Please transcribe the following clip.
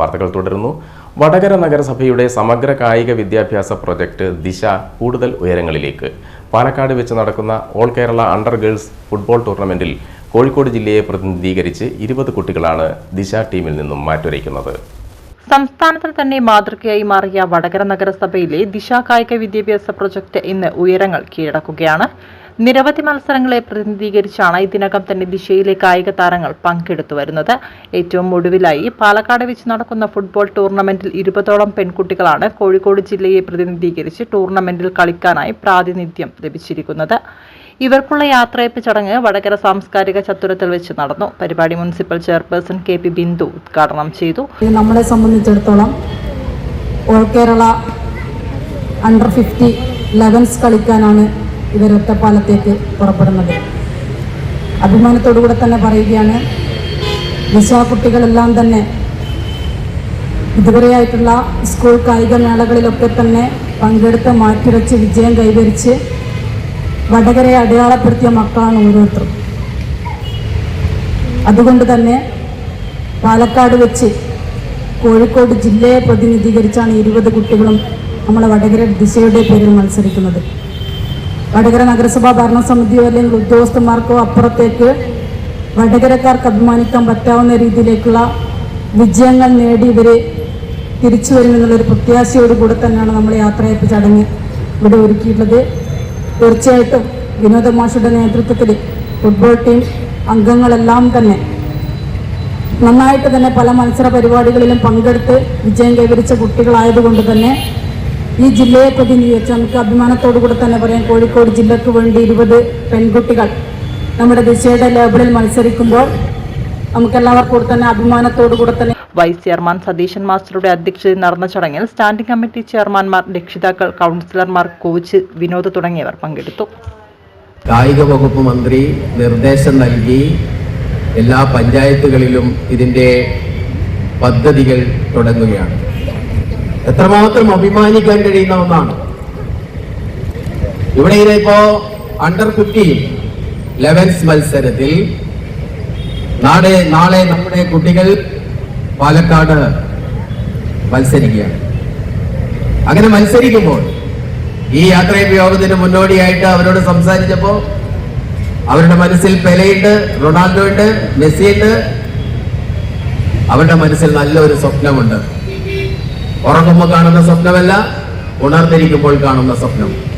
വാർത്തകൾ തുടരുന്നു. വടകര നഗരസഭയുടെ സമഗ്ര കായിക വിദ്യാഭ്യാസ പ്രൊജക്ട് ദിശ കൂടുതൽ ഉയരങ്ങളിലേക്ക്. പാലക്കാട് വെച്ച് നടക്കുന്ന all Kerala under girls football ടൂർണമെന്റിൽ കോഴിക്കോട് ജില്ലയെ പ്രതിനിധീകരിച്ച് ഇരുപത് കുട്ടികളാണ് ദിശ ടീമിൽ നിന്നും മാറ്റുരയ്ക്കുന്നത്. സംസ്ഥാനത്തിന് തന്നെ മാതൃകയായി മാറിയ വടകര നഗരസഭയിലെ ദിശ കായിക വിദ്യാഭ്യാസ പ്രൊജക്ട് ഇന്ന് ഉയരങ്ങൾ കീഴടക്കുകയാണ്. നിരവധി മത്സരങ്ങളെ പ്രതിനിധീകരിച്ചാണ് ഇതിനകം തന്നെ ദിശയിലെ കായിക താരങ്ങൾ പങ്കെടുത്തു വരുന്നത്. ഏറ്റവും ഒടുവിലായി പാലക്കാട് വെച്ച് നടക്കുന്ന ഫുട്ബോൾ ടൂർണമെന്റിൽ ഇരുപതോളം പെൺകുട്ടികളാണ് കോഴിക്കോട് ജില്ലയെ പ്രതിനിധീകരിച്ച് ടൂർണമെന്റിൽ കളിക്കാനായി പ്രാതിനിധ്യം ലഭിച്ചിരിക്കുന്നത്. ഇവർക്കുള്ള യാത്രയപ്പ് ചടങ്ങ് വടകര സാംസ്കാരിക ചത്തുരത്തിൽ വെച്ച് നടന്നു. പരിപാടി municipal chairperson K P Bindu ഉദ്ഘാടനം ചെയ്തു. നമ്മളെ സംബന്ധിച്ചിടത്തോളം all Kerala under fifty elevens കളിക്കാനാണ് ഇവർ ഒറ്റപ്പാലത്തേക്ക് പുറപ്പെടുന്നത്. അഭിമാനത്തോടുകൂടെ തന്നെ പറയുകയാണ് ദിശ കുട്ടികളെല്ലാം തന്നെ ഇതുവരെയായിട്ടുള്ള സ്കൂൾ കായിക മേളകളിലൊക്കെ തന്നെ പങ്കെടുത്ത് മാറ്റിവെച്ച് വിജയം കൈവരിച്ച് വടകരയെ അടയാളപ്പെടുത്തിയ മക്കളാണ് ഓരോരുത്തരും. അതുകൊണ്ട് തന്നെ പാലക്കാട് വെച്ച് കോഴിക്കോട് ജില്ലയെ പ്രതിനിധീകരിച്ചാണ് ഇരുപത് കുട്ടികളും നമ്മളെ വടകര ദിശയുടെ പേരിൽ മത്സരിക്കുന്നത്. വടകര നഗരസഭാ ഭരണസമിതിയോ അല്ലെങ്കിൽ ഉദ്യോഗസ്ഥന്മാർക്കോ അപ്പുറത്തേക്ക് വടകരക്കാർക്ക് അഭിമാനിക്കാൻ പറ്റാവുന്ന രീതിയിലേക്കുള്ള വിജയങ്ങൾ നേടി ഇവർ തിരിച്ചു വരുമെന്നുള്ളൊരു പ്രത്യാശയോടുകൂടെ തന്നെയാണ് നമ്മൾ യാത്രയപ്പ് ചടങ്ങ് ഇവിടെ ഒരുക്കിയിട്ടുള്ളത്. തീർച്ചയായിട്ടും വിനോദ മാഷയുടെ നേതൃത്വത്തിൽ ഫുട്ബോൾ ടീം അംഗങ്ങളെല്ലാം തന്നെ നന്നായിട്ട് തന്നെ പല മത്സര പരിപാടികളിലും പങ്കെടുത്ത് വിജയം കൈവരിച്ച കുട്ടികളായതുകൊണ്ട് തന്നെ ഈ ജില്ലയെ പ്രതിനിധീകരിച്ച് നമുക്ക് അഭിമാനത്തോടു കൂടെ തന്നെ പറയാം. കോഴിക്കോട് ജില്ലക്ക് വേണ്ടി ഇരുപത് പെൺകുട്ടികൾ നമ്മുടെ ദിശയുടെ ലേബിളിൽ മത്സരിക്കുമ്പോൾ നമുക്കെല്ലാവർക്കും കൂടെ തന്നെ അഭിമാനത്തോടു കൂടെ തന്നെ വൈസ് ചെയർമാൻ സതീശൻ മാസ്റ്ററുടെ അധ്യക്ഷതയിൽ നടന്ന ചടങ്ങിൽ സ്റ്റാൻഡിംഗ് കമ്മിറ്റി ചെയർമാൻമാർ രക്ഷിതാക്കൾ കൗൺസിലർമാർ കോച്ച് വിനോദ് തുടങ്ങിയവർ പങ്കെടുത്തു. കായിക വകുപ്പ് മന്ത്രി നിർദ്ദേശം നൽകി എല്ലാ പഞ്ചായത്തുകളിലും ഇതിന്റെ പദ്ധതികൾ തുടങ്ങുകയാണ്. എത്രമാത്രം അഭിമാനിക്കാൻ കഴിയുന്ന ഒന്നാണ്. ഇവിടെ ഇപ്പോ അണ്ടർ ഫിഫ്റ്റീൻ ലെവൻസ് മത്സരത്തിൽ നാളെ നാളെ നമ്മുടെ കുട്ടികൾ പാലക്കാട് മത്സരിക്കുകയാണ്. അങ്ങനെ മത്സരിക്കുമ്പോൾ ഈ യാത്രയും യോഗത്തിന് മുന്നോടിയായിട്ട് അവരോട് സംസാരിച്ചപ്പോ അവരുടെ മനസ്സിൽ പെലയുണ്ട് റൊണാൾഡോ ഉണ്ട് മെസ്സി ഉണ്ട് അവരുടെ മനസ്സിൽ നല്ലൊരു സ്വപ്നമുണ്ട്. ഉറങ്ങുമ്പോൾ കാണുന്ന സ്വപ്നമല്ല ഉണർന്നിരിക്കുമ്പോൾ കാണുന്ന സ്വപ്നം.